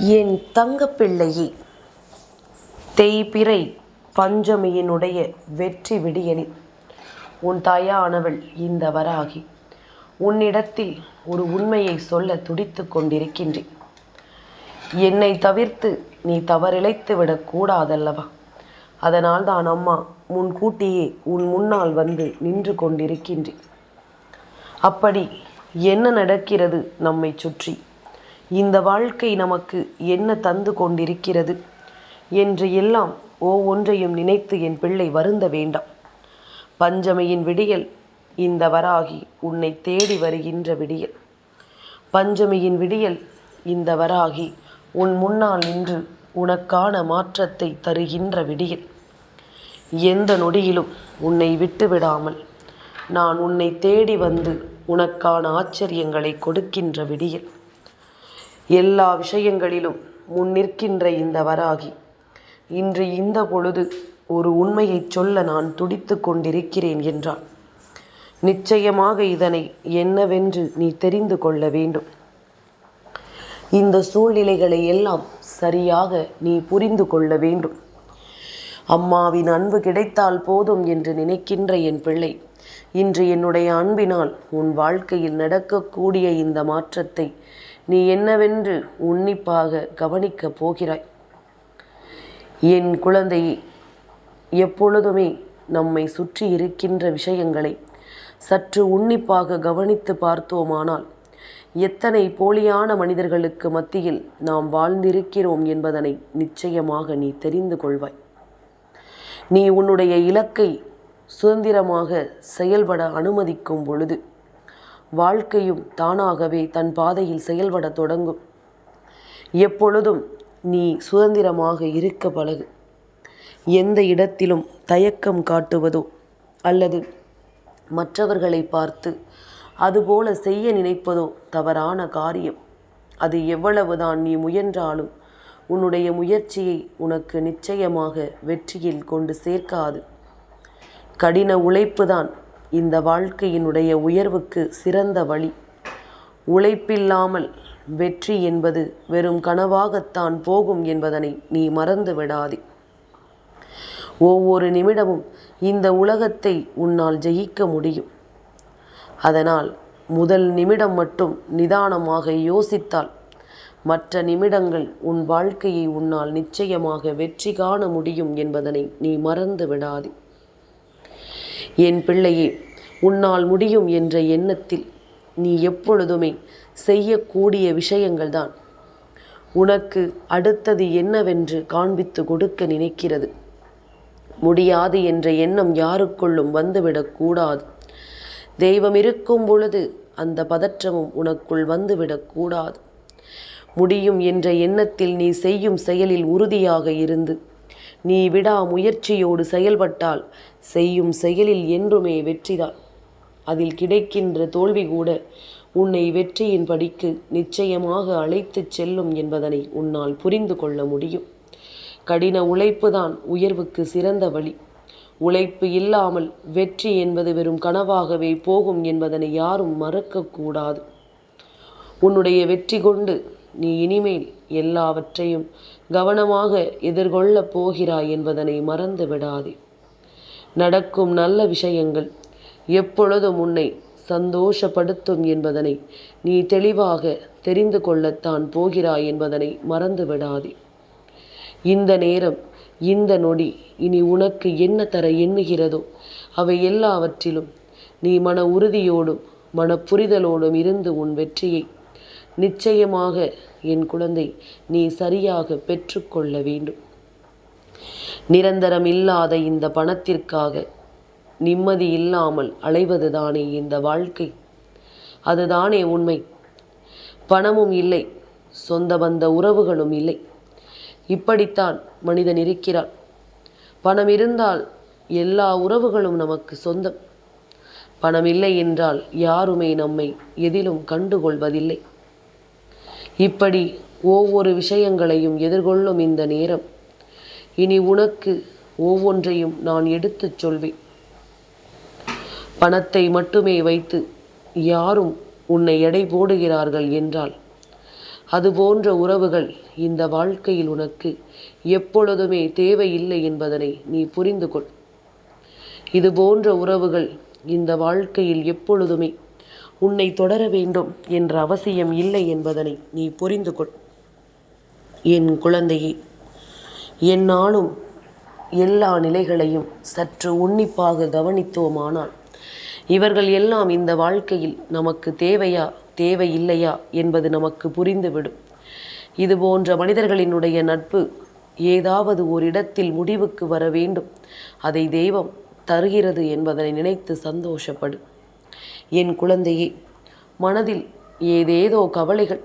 என் தங்கப்பிள்ளையே தேய்பிறை பஞ்சமியினுடைய வெற்றி விடியலில் உன் தாயானவள் இந்த வராகி உன்னிடத்தில் ஒரு உண்மையை சொல்ல துடித்து கொண்டிருக்கின்றேன் என்னை தவிர்த்து நீ தவறிழைத்து விடக்கூடாதல்லவா அதனால் தான் அம்மா முன்கூட்டியே உன் முன்னால் வந்து நின்று கொண்டிருக்கின்றேன் அப்படி என்ன நடக்கிறது நம்மை சுற்றி? இந்த வாழ்க்கை நமக்கு என்ன தந்து கொண்டிருக்கிறது என்று எல்லாம் ஒவ்வொன்றையும் நினைத்து என் பிள்ளை வருந்த வேண்டாம். பஞ்சமையின் விடியல் இந்த வராகி உன்னை தேடி வருகின்ற விடியல். பஞ்சமியின் விடியல் இந்த வராகி உன் முன்னால் நின்று உனக்கான மாற்றத்தை தருகின்ற விடியல். எந்த நொடியிலும் உன்னை விட்டு விடாமல் நான் உன்னை தேடி வந்து உனக்கான ஆச்சரியங்களை கொடுக்கின்ற விடியல். எல்லா விஷயங்களிலும் முன் நிற்கின்ற இந்த வராகி. இன்று இந்த பொழுது ஒரு உண்மையைச் சொல்ல நான் துடித்து கொண்டிருக்கிறேன் என்றான். நிச்சயமாக இதனை என்னவென்று நீ தெரிந்து கொள்ள வேண்டும். இந்த சூழ்நிலைகளை எல்லாம் சரியாக நீ புரிந்து கொள்ள வேண்டும். அம்மாவின் அன்பு கிடைத்தால் போதும் என்று நினைக்கின்ற என் பிள்ளை இன்று என்னுடைய அன்பினால் உன் வாழ்க்கையில் நடக்கக்கூடிய இந்த மாற்றத்தை நீ என்னவென்று உன்னிப்பாக கவனிக்கப் போகிறாய். என் குழந்தை எப்பொழுதுமே நம்மை சுற்றி இருக்கின்ற விஷயங்களை சற்று உன்னிப்பாக கவனித்து பார்த்தோமானால் எத்தனை போலியான மனிதர்களுக்கு மத்தியில் நாம் வாழ்ந்திருக்கிறோம் என்பதனை நிச்சயமாக நீ தெரிந்து கொள்வாய். நீ உன்னுடைய இலக்கை சுதந்திரமாக செயல்பட அனுமதிக்கும் பொழுது வாழ்க்கையும் தானாகவே தன் பாதையில் செயல்பட தொடங்கும். எப்பொழுதும் நீ சுதந்திரமாக இருக்க பழகு. எந்த இடத்திலும் தயக்கம் காட்டுவதோ அல்லது மற்றவர்களை பார்த்து அதுபோல செய்ய நினைப்பதோ தவறான காரியம். அது எவ்வளவுதான் நீ முயன்றாலும் உன்னுடைய முயற்சியை உனக்கு நிச்சயமாக வெற்றியில் கொண்டு சேர்க்காது. கடின உழைப்புதான் இந்த வாழ்க்கையினுடைய உயர்வுக்கு சிறந்த வழி. உழைப்பில்லாமல் வெற்றி என்பது வெறும் கனவாகத்தான் போகும் என்பதனை நீ மறந்து விடாதே. ஒவ்வொரு நிமிடமும் இந்த உலகத்தை உன்னால் ஜெயிக்க முடியும். அதனால் முதல் நிமிடம் மட்டும் நிதானமாக யோசித்தால் மற்ற நிமிடங்கள் உன் வாழ்க்கையை உன்னால் நிச்சயமாக வெற்றி காண முடியும் என்பதனை நீ மறந்து விடாதே. என் பிள்ளையே உன்னால் முடியும் என்ற எண்ணத்தில் நீ எப்பொழுதுமே செய்யக்கூடிய விஷயங்கள்தான். உனக்கு அடுத்தது என்னவென்று காண்பித்து கொடுக்க நினைக்கிறது. முடியாது என்ற எண்ணம் யாருக்குள்ளும் வந்துவிடக்கூடாது தெய்வம் இருக்கும் பொழுது அந்த பதற்றமும் உனக்குள் வந்துவிடக்கூடாது முடியும் என்ற எண்ணத்தில் நீ செய்யும் செயலில் உறுதியாக இருந்து நீ விடா முயற்சியோடு செயல்பட்டால் செய்யும் செயலில் என்றுமே வெற்றிதான். அதில் கிடைக்கின்ற தோல்வி கூட உன்னை வெற்றியின் படிக்கு நிச்சயமாக அழைத்துச் செல்லும் என்பதனை உன்னால் புரிந்து கொள்ள முடியும். கடின உழைப்புதான் உயர்வுக்கு சிறந்த வழி. உழைப்பு இல்லாமல் வெற்றி என்பது வெறும் கனவாகவே போகும் என்பதனை யாரும் மறக்கக்கூடாது. உன்னுடைய வெற்றி கொண்டு நீ இனிமேல் எல்லாவற்றையும் கவனமாக எதிர்கொள்ளப் போகிறாய் என்பதனை மறந்து விடாதே. நடக்கும் நல்ல விஷயங்கள் எப்பொழுதும் உன்னை சந்தோஷப்படுத்தும் என்பதனை நீ தெளிவாக தெரிந்து கொள்ளத்தான் போகிறாய் என்பதனை மறந்து விடாதே. இந்த நேரம் இந்த நொடி இனி உனக்கு என்ன தர எண்ணுகிறதோ அவை எல்லாவற்றிலும் நீ மன உறுதியோடும் மன புரிதலோடும் இருந்து உன் வெற்றியை நிச்சயமாக என் குழந்தை நீ சரியாக பெற்றுக்கொள்ள வேண்டும். நிரந்தரம் இல்லாத இந்த பணத்திற்காக நிம்மதி இல்லாமல் அலைவதுதானே இந்த வாழ்க்கை. அதுதானே உண்மை. பணமும் இல்லை சொந்த பந்த உறவுகளும் இல்லை. இப்படித்தான் மனிதன் இருக்கிறான். பணம் இருந்தால் எல்லா உறவுகளும் நமக்கு சொந்தம். பணம் இல்லை என்றால் யாருமே நம்மை எதிலும் கண்டுகொள்வதில்லை. இப்படி ஒவ்வொரு விஷயங்களையும் எதிர்கொள்ளும் இந்த நேரம். இனி உனக்கு ஒவ்வொன்றையும் நான் எடுத்துச் சொல்வேன். பணத்தை மட்டுமே வைத்து யாரும் உன்னை எடை போடுகிறார்கள் என்றால் அது போன்ற உறவுகள் இந்த வாழ்க்கையில் உனக்கு எப்பொழுதுமே தேவையில்லை என்பதனை நீ புரிந்து கொள் இது போன்ற உறவுகள் இந்த வாழ்க்கையில் எப்பொழுதுமே உன்னை தொடர வேண்டும் என்ற அவசியம் இல்லை என்பதனை நீ புரிந்து கொள். என் குழந்தையே என்னாலும் எல்லா நிலைகளையும் சற்று உன்னிப்பாக கவனித்தோமானால் இவர்கள் எல்லாம் இந்த வாழ்க்கையில் நமக்கு தேவையா தேவையில்லையா என்பது நமக்கு புரிந்துவிடும். இது போன்ற மனிதர்களினுடைய நட்பு ஏதாவது ஒரு இடத்தில் முடிவுக்கு வர வேண்டும். அதை தெய்வம் தருகிறது என்பதனை நினைத்து சந்தோஷப்படு. என் குழந்தையே. மனதில் ஏதேதோ கவலைகள்.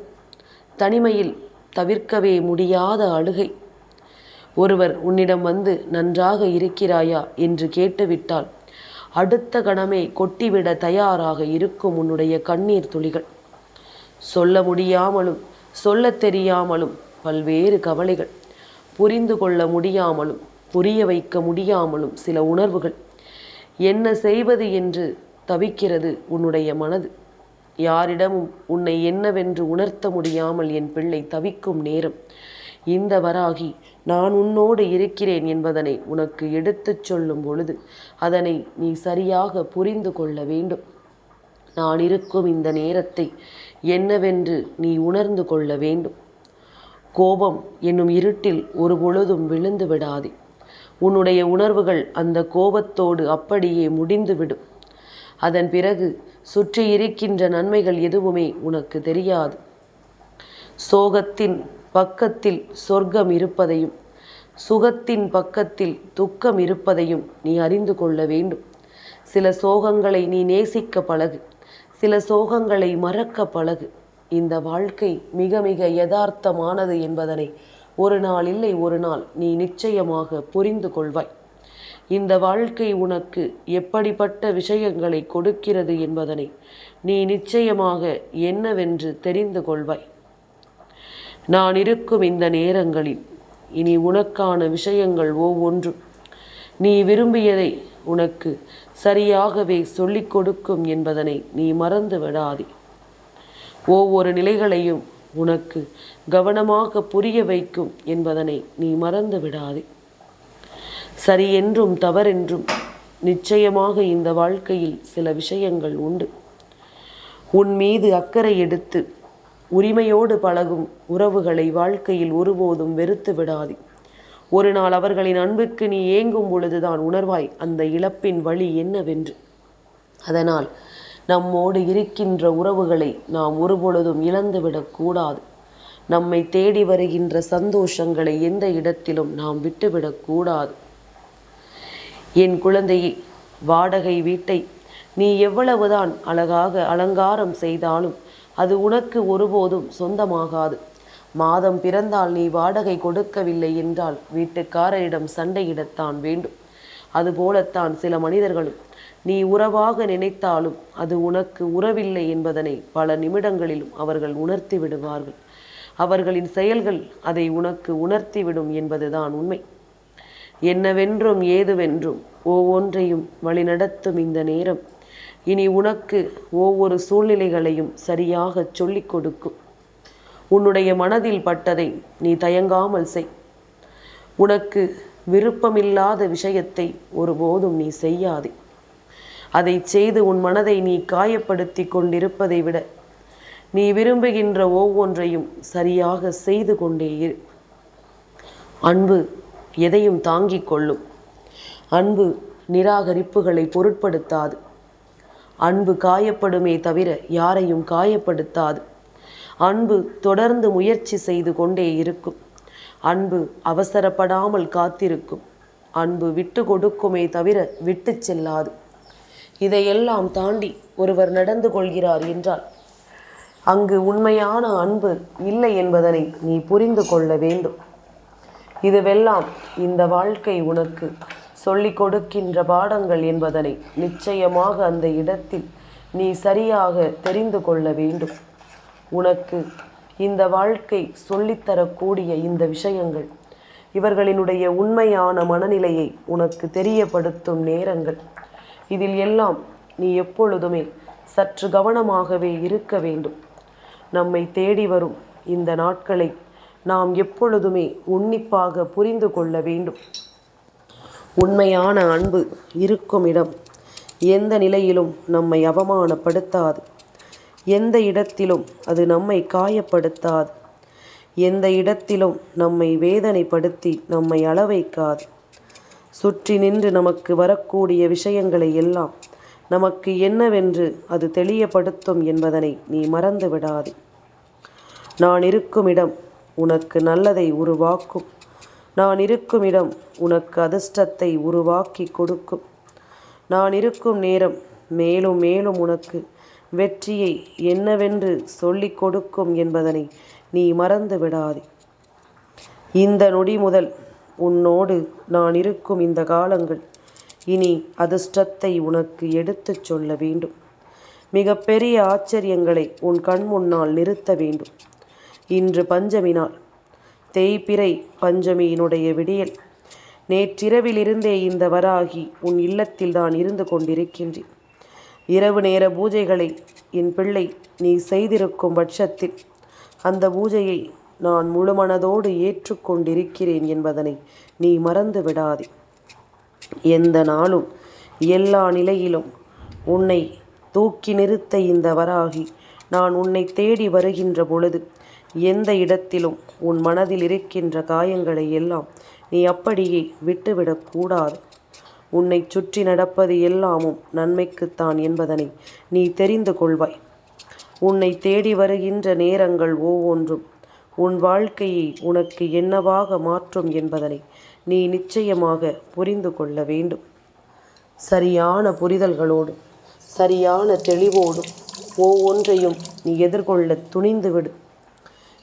தனிமையில் தவிர்க்கவே முடியாத அழுகை. ஒருவர் உன்னிடம் வந்து நன்றாக இருக்கிறாயா என்று கேட்டுவிட்டால் அடுத்த கணமே கொட்டிவிட தயாராக இருக்கும் உன்னுடைய கண்ணீர் துளிகள். சொல்ல முடியாமலும் சொல்லத் தெரியாமலும் பல்வேறு கவலைகள். புரிந்து கொள்ள முடியாமலும் புரிய வைக்க முடியாமலும் சில உணர்வுகள். என்ன செய்வது என்று தவிக்கிறது உன்னுடைய மனது. யாரிடமும் உன்னை என்னவென்று உணர்த்த முடியாமல் என் பிள்ளை தவிக்கும் நேரம். இந்த வராகி நான் உன்னோடு இருக்கிறேன் என்பதனை உனக்கு எடுத்துச் சொல்லும் பொழுது அதனை நீ சரியாக புரிந்து கொள்ள வேண்டும். நான் இருக்கும் இந்த நேரத்தை என்னவென்று நீ உணர்ந்து கொள்ள வேண்டும். கோபம் என்னும் இருட்டில் ஒரு பொழுதும் விழுந்து விடாதே. உன்னுடைய உணர்வுகள் அந்த கோபத்தோடு அப்படியே முடிந்துவிடும் அதன் பிறகு சுற்றி இருக்கின்ற நன்மைகள் எதுவுமே உனக்கு தெரியாது. சோகத்தின் பக்கத்தில் சொர்க்கம் இருப்பதையும் சுகத்தின் பக்கத்தில் துக்கம் இருப்பதையும் நீ அறிந்து கொள்ள வேண்டும். சில சோகங்களை நீ நேசிக்க பழகு சில சோகங்களை மறக்க பழகு. இந்த வாழ்க்கை மிக மிக யதார்த்தமானது என்பதனை ஒரு நாள் இல்லை ஒரு நாள் நீ நிச்சயமாக புரிந்து கொள்வாய். இந்த வாழ்க்கை உனக்கு எப்படிப்பட்ட விஷயங்களை கொடுக்கிறது என்பதனை நீ நிச்சயமாக என்னவென்று தெரிந்து கொள்வாய். நான் இருக்கும் இந்த நேரங்களில் இனி உனக்கான விஷயங்கள் ஒவ்வொன்றும் நீ விரும்பியதை உனக்கு சரியாகவே சொல்லிக் கொடுக்கும் என்பதனை நீ மறந்து விடாதே. ஒவ்வொரு நிலைகளையும் உனக்கு கவனமாக புரிய வைக்கும் என்பதனை நீ மறந்து விடாதே. சரி என்றும் தவறென்றும் நிச்சயமாக இந்த வாழ்க்கையில் சில விஷயங்கள் உண்டு. உன் மீது அக்கறை எடுத்து உரிமையோடு பழகும் உறவுகளை வாழ்க்கையில் ஒருபோதும் வெறுத்து விடாது. ஒரு நாள் அவர்களின் அன்புக்கு நீ ஏங்கும் பொழுதுதான் உணர்வாய் அந்த இழப்பின் வழி என்னவென்று. அதனால் நம்மோடு இருக்கின்ற உறவுகளை நாம் ஒருபொழுதும் இழந்துவிடக்கூடாது நம்மை தேடி வருகின்ற சந்தோஷங்களை எந்த இடத்திலும் நாம் விட்டுவிடக்கூடாது என் குழந்தையை வாடகை வீட்டை நீ எவ்வளவுதான் அழகாக அலங்காரம் செய்தாலும் அது உனக்கு ஒருபோதும் சொந்தமாகாது. மாதம் பிறந்தால் நீ வாடகை கொடுக்கவில்லை என்றால் வீட்டுக்காரரிடம் சண்டையிடத்தான் வேண்டும். அதுபோலத்தான் சில மனிதர்களும் நீ உறவாக நினைத்தாலும் அது உனக்கு உறவில்லை என்பதனை பல நிமிடங்களிலும் அவர்கள் உணர்த்தி விடுவார்கள். அவர்களின் செயல்கள் அதை உனக்கு உணர்த்திவிடும் என்பதுதான் உண்மை. என்னவென்றும் ஏதுவென்றும் ஒவ்வொன்றையும் வழிநடத்தும் இந்த நேரம். இனி உனக்கு ஒவ்வொரு சூழ்நிலைகளையும் சரியாக சொல்லிக் கொடுக்கும். உன்னுடைய மனதில் பட்டதை நீ தயங்காமல் செய். உனக்கு விருப்பமில்லாத விஷயத்தை ஒருபோதும் நீ செய்யாதே. அதை செய்து உன் மனதை நீ காயப்படுத்தி கொண்டிருப்பதை விட நீ விரும்புகின்ற ஒவ்வொன்றையும் சரியாக செய்து கொண்டே இரு. அன்பு எதையும் தாங்கிக் கொள்ளும். அன்பு நிராகரிப்புகளை பொருட்படுத்தாது. அன்பு காயப்படுமே தவிர யாரையும் காயப்படுத்தாது. அன்பு தொடர்ந்து முயற்சி செய்து கொண்டே இருக்கும். அன்பு அவசரப்படாமல் காத்திருக்கும். அன்பு விட்டு கொடுக்குமே தவிர விட்டு செல்லாது. இதையெல்லாம் தாண்டி ஒருவர் நடந்து கொள்கிறார் என்றால் அங்கு உண்மையான அன்பு இல்லை என்பதனை நீ புரிந்து கொள்ள வேண்டும். இதுவெல்லாம் இந்த வாழ்க்கை உனக்கு. சொல்லிக் கொடுக்கின்ற பாடங்கள் என்பதனை நிச்சயமாக அந்த இடத்தில் நீ சரியாக தெரிந்து கொள்ள வேண்டும். உனக்கு இந்த வாழ்க்கை சொல்லித்தரக்கூடிய இந்த விஷயங்கள் இவர்களினுடைய உண்மையான மனநிலையை உனக்கு தெரியப்படுத்தும் நேரங்கள். இதில் எல்லாம் நீ எப்பொழுதுமே சற்று கவனமாகவே இருக்க வேண்டும். நம்மை தேடி வரும் இந்த நாட்களை நாம் எப்பொழுதுமே உன்னிப்பாக புரிந்து கொள்ள வேண்டும். உண்மையான அன்பு இருக்கும் இடம். எந்த நிலையிலும் நம்மை அவமானப்படுத்தாது. எந்த இடத்திலும் அது நம்மை காயப்படுத்தாது. எந்த இடத்திலும் நம்மை வேதனைப்படுத்தி நம்மை அளவைக்காது. சுற்றி நின்று நமக்கு வரக்கூடிய விஷயங்களை எல்லாம் நமக்கு என்னவென்று அது தெளியப்படுத்தும் என்பதனை நீ மறந்து விடாது நான் இருக்கும் இடம் உனக்கு நல்லதை உருவாக்கும். நான் இருக்கும் இடம் உனக்கு அதிர்ஷ்டத்தை உருவாக்கி கொடுக்கும். நான் இருக்கும் நேரம் மேலும் மேலும் உனக்கு வெற்றியை என்னவென்று சொல்லிக் கொடுக்கும் என்பதனை நீ மறந்து விடாதே. இந்த நொடி முதல் உன்னோடு நான் இருக்கும் இந்த காலங்கள் இனி அதிர்ஷ்டத்தை உனக்கு எடுத்துச் சொல்ல வேண்டும். மிகப்பெரிய ஆச்சரியங்களை உன் கண் முன்னால் நிறுத்த வேண்டும். இன்று பஞ்சமி நாள் தேய்பிறை பஞ்சமியினுடைய விடியல். நேற்றிரவிலிருந்தே இந்த வராகி உன் இல்லத்தில் தான் இருந்து கொண்டிருக்கின்றேன். இரவு நேர பூஜைகளை என் பிள்ளை நீ செய்திருக்கும் பட்சத்தில் அந்த பூஜையை நான் முழுமனதோடு ஏற்றுக்கொண்டிருக்கிறேன் என்பதனை நீ மறந்து விடாதே. எந்த நாளும் எல்லா நிலையிலும் உன்னை தூக்கி நிறுத்த இந்த வராகி நான் உன்னை தேடி வருகின்ற பொழுது எந்த இடத்திலும் உன் மனதில் இருக்கின்ற காயங்களை எல்லாம் நீ அப்படியே விட்டுவிடக்கூடாது உன்னை சுற்றி நடப்பது எல்லாமும் நன்மைக்குத்தான் என்பதனை நீ தெரிந்து கொள்வாய். உன்னை தேடி வருகின்ற நேரங்கள் ஒவ்வொன்றும் உன் வாழ்க்கையை உனக்கு என்னவாக மாற்றும் என்பதனை நீ நிச்சயமாக புரிந்து கொள்ள வேண்டும். சரியான புரிதல்களோடு சரியான தெளிவோடும் ஒவ்வொன்றையும் நீ எதிர்கொள்ள துணிந்து விடு.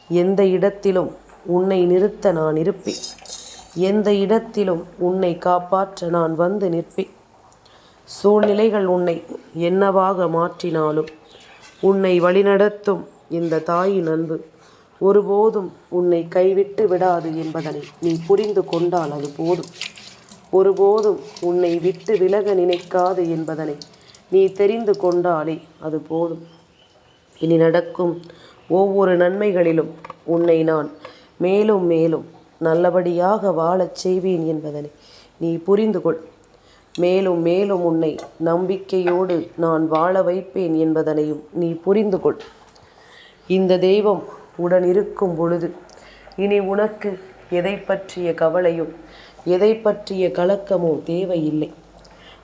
எந்த இடத்திலும் உன்னை நிறுத்த நான் இருப்பேன். எந்த இடத்திலும் உன்னை காப்பாற்ற நான் வந்து நிற்பேன். சூழ்நிலைகள் உன்னை என்னவாக மாற்றினாலும் உன்னை வழிநடத்தும் இந்த தாயின் அன்பு ஒருபோதும் உன்னை கைவிட்டு விடாது என்பதனை நீ புரிந்து கொண்டால் அது போதும். ஒருபோதும் உன்னை விட்டு விலக நினைக்காது என்பதனை நீ தெரிந்து கொண்டாலே அது போதும். இனி நடக்கும் ஒவ்வொரு நன்மைகளிலும் உன்னை நான் மேலும் மேலும் நல்லபடியாக வாழச் செய்வேன் என்பதனை நீ புரிந்து கொள். மேலும் மேலும் உன்னை நம்பிக்கையோடு நான் வாழ வைப்பேன் என்பதனையும் நீ புரிந்து கொள். இந்த தெய்வம் உடன் இருக்கும் பொழுது இனி உனக்கு எதை பற்றிய கவலையும் எதை பற்றிய கலக்கமோ தேவையில்லை.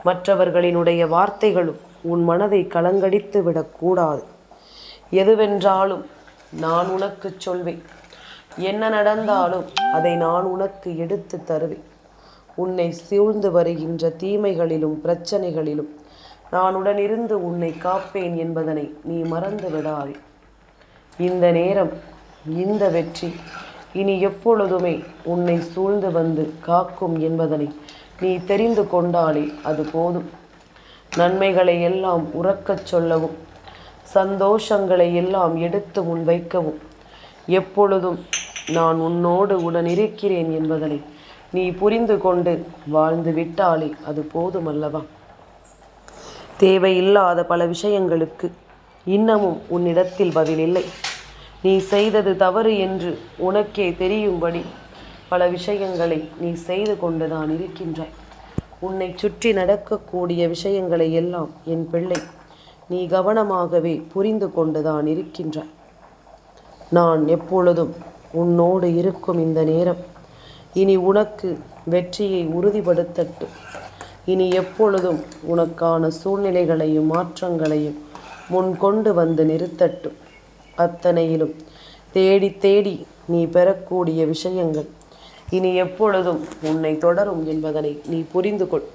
மற்றவர்களினுடைய வார்த்தைகளும் உன் மனதை கலங்கடித்து விடக்கூடாது. எதுவென்றாலும் நான் உனக்கு சொல்வேன். என்ன நடந்தாலும் அதை நான் உனக்கு எடுத்து தருவேன். உன்னை சூழ்ந்து வருகின்ற தீமைகளிலும் பிரச்சனைகளிலும் நான் உடனிருந்து உன்னை காப்பேன் என்பதனை நீ மறந்து விடாதே. இந்த நேரம் இந்த வெற்றி இனி எப்பொழுதுமே உன்னை சூழ்ந்து வந்து காக்கும் என்பதனை நீ தெரிந்து கொண்டாலே அது போதும். நன்மைகளை எல்லாம் உறக்கச் சொல்லவும் சந்தோஷங்களை எல்லாம் எடுத்து முன்வைக்கவும் எப்பொழுதும் நான் உன்னோடு உடன் இருக்கிறேன் என்பதனை நீ புரிந்து கொண்டு வாழ்ந்து விட்டாலே அது போதுமல்லவா? தேவையில்லாத பல விஷயங்களுக்கு இன்னமும் உன்னிடத்தில் பதில் இல்லை. நீ செய்தது தவறு என்று உனக்கே தெரியும்படி பல விஷயங்களை நீ செய்து கொண்டுதான் இருக்கின்றாய். உன்னை சுற்றி நடக்கக்கூடிய விஷயங்களை எல்லாம் என் பிள்ளை நீ கவனமாகவே புரிந்து கொண்டுதான் இருக்கின்றாய் நான் எப்பொழுதும் உன்னோடு இருக்கும் இந்த நேரம். இனி உனக்கு வெற்றியை உறுதிப்படுத்தட்டும் இனி எப்பொழுதும் உனக்கான சூழ்நிலைகளையும் மாற்றங்களையும் முன் கொண்டு வந்து நிறுத்தட்டும் அத்தனையிலும் தேடி தேடி நீ பெறக்கூடிய விஷயங்கள். இனி எப்பொழுதும் உன்னை தொடரும் என்பதனை நீ புரிந்து கொள்.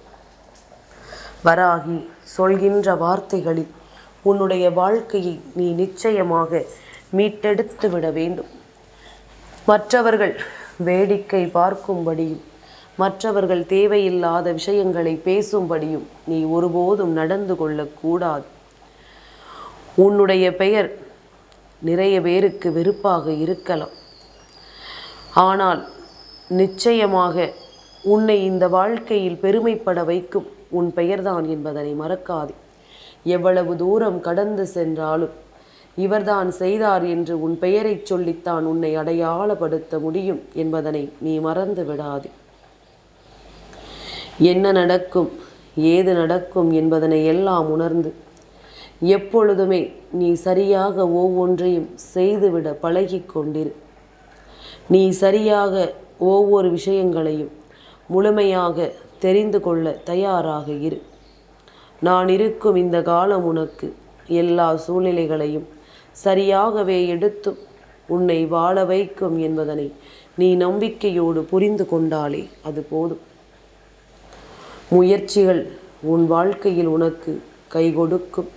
வராகி சொல்கின்ற வார்த்தைகளில் உன்னுடைய வாழ்க்கையை நீ நிச்சயமாக மீட்டெடுத்து விட வேண்டும். மற்றவர்கள் வேடிக்கை பார்க்கும்படியும் மற்றவர்கள் தேவையில்லாத விஷயங்களை பேசும்படியும் நீ ஒருபோதும் நடந்து கொள்ளக்கூடாது. உன்னுடைய பெயர் நிறைய பேருக்கு வெறுப்பாக இருக்கலாம். ஆனால் நிச்சயமாக உன்னை இந்த வாழ்க்கையில் பெருமைப்பட வைக்கும் உன் பெயர்தான் என்பதனை மறக்காதே. எவ்வளவு தூரம் கடந்து சென்றாலும் இவர்தான் செய்தார் என்று உன் பெயரைச் சொல்லித்தான் உன்னை அடையாளப்படுத்த முடியும் என்பதனை நீ மறந்து விடாதே. என்ன நடக்கும் ஏது நடக்கும் என்பதனை எல்லாம் உணர்ந்து எப்பொழுதுமே நீ சரியாக ஒவ்வொன்றையும் செய்துவிட பழகிக் கொண்டிரு. நீ சரியாக ஒவ்வொரு விஷயங்களையும் முழுமையாக தெரிந்து கொள்ள தயாராக இரு. நான் இருக்கும் இந்த காலம் உனக்கு. எல்லா சூழ்நிலைகளையும் சரியாகவே எடுத்து உன்னை வாழ வைக்கும் என்பதனை நீ நம்பிக்கையோடு புரிந்து கொண்டாலே அது போதும். முயற்சிகள் உன் வாழ்க்கையில் உனக்கு கை கொடுக்கும்.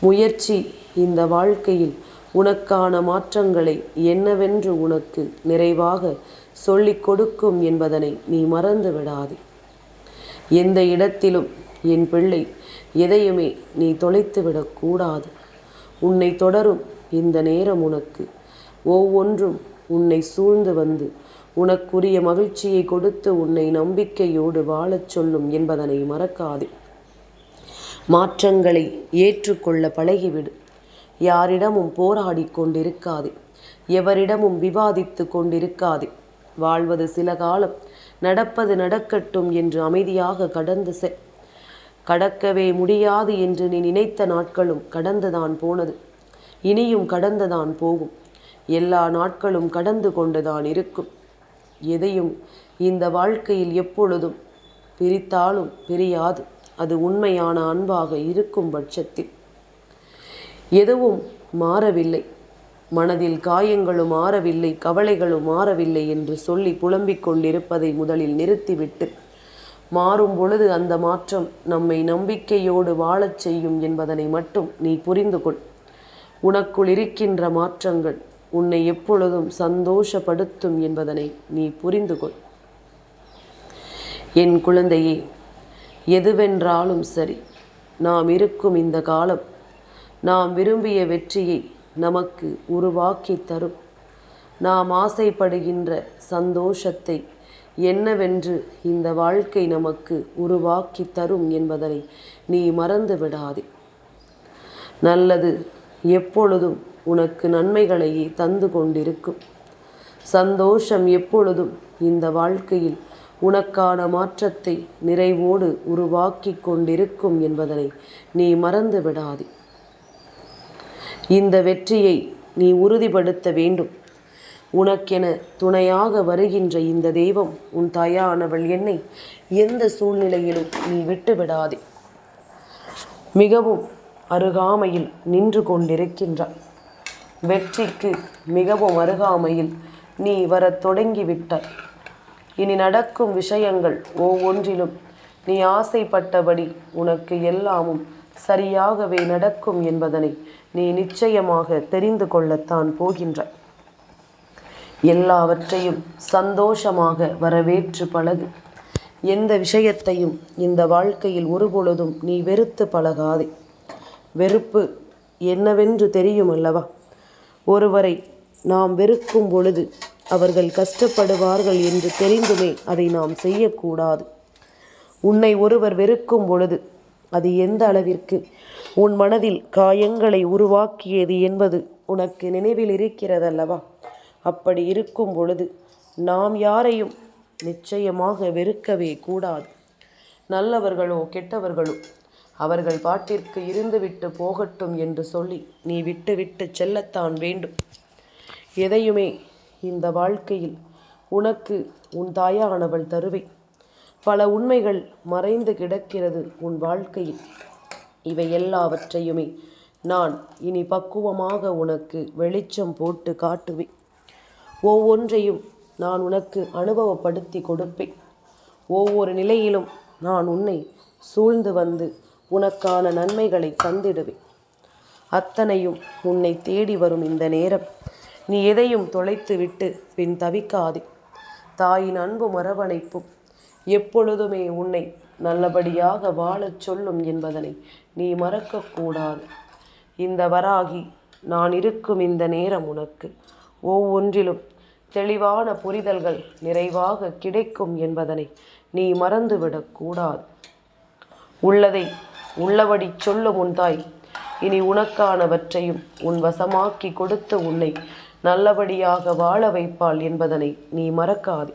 முயற்சி இந்த வாழ்க்கையில் உனக்கான மாற்றங்களை என்னவென்று உனக்கு நிறைவாக சொல்லிக் கொடுக்கும் என்பதனை நீ மறந்து விடாதே. எந்த இடத்திலும் என் பிள்ளை எதையுமே நீ தொலைத்து விடக்கூடாது உன்னை தொடரும் இந்த நேரம் உனக்கு. ஒவ்வொன்றும் உன்னை சூழ்ந்து வந்து உனக்குரிய மகிழ்ச்சியை கொடுத்து உன்னை நம்பிக்கையோடு வாழச் சொல்லும் என்பதனை மறக்காதே. மாற்றங்களை ஏற்றுக்கொள்ள பழகிவிடு. யாரிடமும் போராடி கொண்டிருக்காதே. எவரிடமும் விவாதித்து கொண்டிருக்காதே. வாழ்வது சில காலம் நடப்பது நடக்கட்டும் என்று அமைதியாக கடந்து செ கடக்கவே முடியாது என்று நீ நினைத்த நாட்களும் கடந்துதான் போனது. இனியும் கடந்துதான் போகும். எல்லா நாட்களும் கடந்து கொண்டுதான் இருக்கும். எதையும் இந்த வாழ்க்கையில் எப்பொழுதும் பிரித்தாலும் பிரியாது. அது உண்மையான அன்பாக இருக்கும் பட்சத்தில். எதுவும் மாறவில்லை. மனதில் காயங்களும் மாறவில்லை கவலைகளும் மாறவில்லை என்று சொல்லி புலம்பிக் கொண்டிருப்பதை முதலில் நிறுத்திவிட்டு மாறும் பொழுது அந்த மாற்றம் நம்மை நம்பிக்கையோடு வாழச் செய்யும் என்பதனை மட்டும் நீ புரிந்து கொள். உனக்குள் இருக்கின்ற மாற்றங்கள் உன்னை எப்பொழுதும் சந்தோஷப்படுத்தும் என்பதனை நீ புரிந்து கொள். என் குழந்தையே எதுவென்றாலும் சரி நாம் இருக்கும் இந்த காலம் நாம் விரும்பிய வெற்றியை நமக்கு உருவாக்கி தரும். நாம் ஆசைப்படுகின்ற சந்தோஷத்தை என்னவென்று இந்த வாழ்க்கை நமக்கு உருவாக்கி தரும் என்பதனை நீ மறந்து விடாதே நல்லது எப்பொழுதும் உனக்கு நன்மைகளையே தந்து கொண்டிருக்கும். சந்தோஷம் எப்பொழுதும் இந்த வாழ்க்கையில் உனக்கான மாற்றத்தை நிறைவோடு உருவாக்கி கொண்டிருக்கும் என்பதனை நீ மறந்து விடாதே இந்த வெற்றியை நீ உறுதிப்படுத்த வேண்டும். உனக்கென துணையாக வருகின்ற இந்த தெய்வம் உன் தாயானவள் என்னை எந்த சூழ்நிலையிலும் நீ விட்டுவிடாதே. மிகவும் அருகாமையில் நின்று கொண்டிருக்கின்றாய். வெற்றிக்கு மிகவும் அருகாமையில் நீ வரத் தொடங்கிவிட்டாய். இனி நடக்கும் விஷயங்கள் ஒவ்வொன்றிலும் நீ ஆசைப்பட்டபடி உனக்கு எல்லாமும் சரியாகவே நடக்கும் என்பதனை நீ நிச்சயமாக தெரிந்து கொள்ளத்தான் போகின்றாய். எல்லாவற்றையும் சந்தோஷமாக வரவேற்று பழகு. எந்த விஷயத்தையும் இந்த வாழ்க்கையில் ஒருபொழுதும் நீ வெறுத்து பழகாதே. வெறுப்பு என்னவென்று தெரியும் அல்லவா? ஒருவரை நாம் வெறுக்கும் பொழுது அவர்கள் கஷ்டப்படுவார்கள் என்று தெரிந்துமே அதை நாம் செய்யக்கூடாது. உன்னை ஒருவர் வெறுக்கும் பொழுது அது எந்த அளவிற்கு? உன் மனதில் காயங்களை உருவாக்கியது என்பது உனக்கு நினைவில் இருக்கிறதல்லவா? அப்படி இருக்கும் பொழுது நாம் யாரையும் நிச்சயமாக வெறுக்கவே கூடாது. நல்லவர்களோ கெட்டவர்களோ அவர்கள் பாட்டிற்கு இருந்துவிட்டு போகட்டும் என்று சொல்லி நீ விட்டு விட்டு செல்லத்தான் வேண்டும். எதையுமே இந்த வாழ்க்கையில் உனக்கு உன் தாயானவள் தருவேன் பல உண்மைகள் மறைந்து கிடக்கிறது உன் வாழ்க்கையில். இவை எல்லாவற்றையுமே நான் இனி பக்குவமாக உனக்கு வெளிச்சம் போட்டு காட்டுவேன். ஒவ்வொன்றையும் நான் உனக்கு அனுபவப்படுத்தி கொடுப்பேன். ஒவ்வொரு நிலையிலும் நான் உன்னை சூழ்ந்து வந்து உனக்கான நன்மைகளை தந்திடுவேன். அத்தனையும் உன்னை தேடி வரும் இந்த நேரம். நீ எதையும் தொலைத்து விட்டு பின் தவிக்காதே. தாயின் அன்பும் அரவணைப்பும் எப்பொழுதுமே உன்னை நல்லபடியாக வாழச் சொல்லும் என்பதனை நீ மறக்கக்கூடாது. இந்த வராகி நான் இருக்கும் இந்த நேரம் உனக்கு ஒவ்வொன்றிலும் தெளிவான புரிதல்கள் நிறைவாக கிடைக்கும் என்பதனை நீ மறந்துவிடக்கூடாது உள்ளதை உள்ளபடி சொல்லும் உன் தாய் இனி உனக்கானவற்றையும் உன் வசமாக்கி கொடுத்து உன்னை நல்லபடியாக வாழ வைப்பாள் என்பதனை நீ மறக்காதே.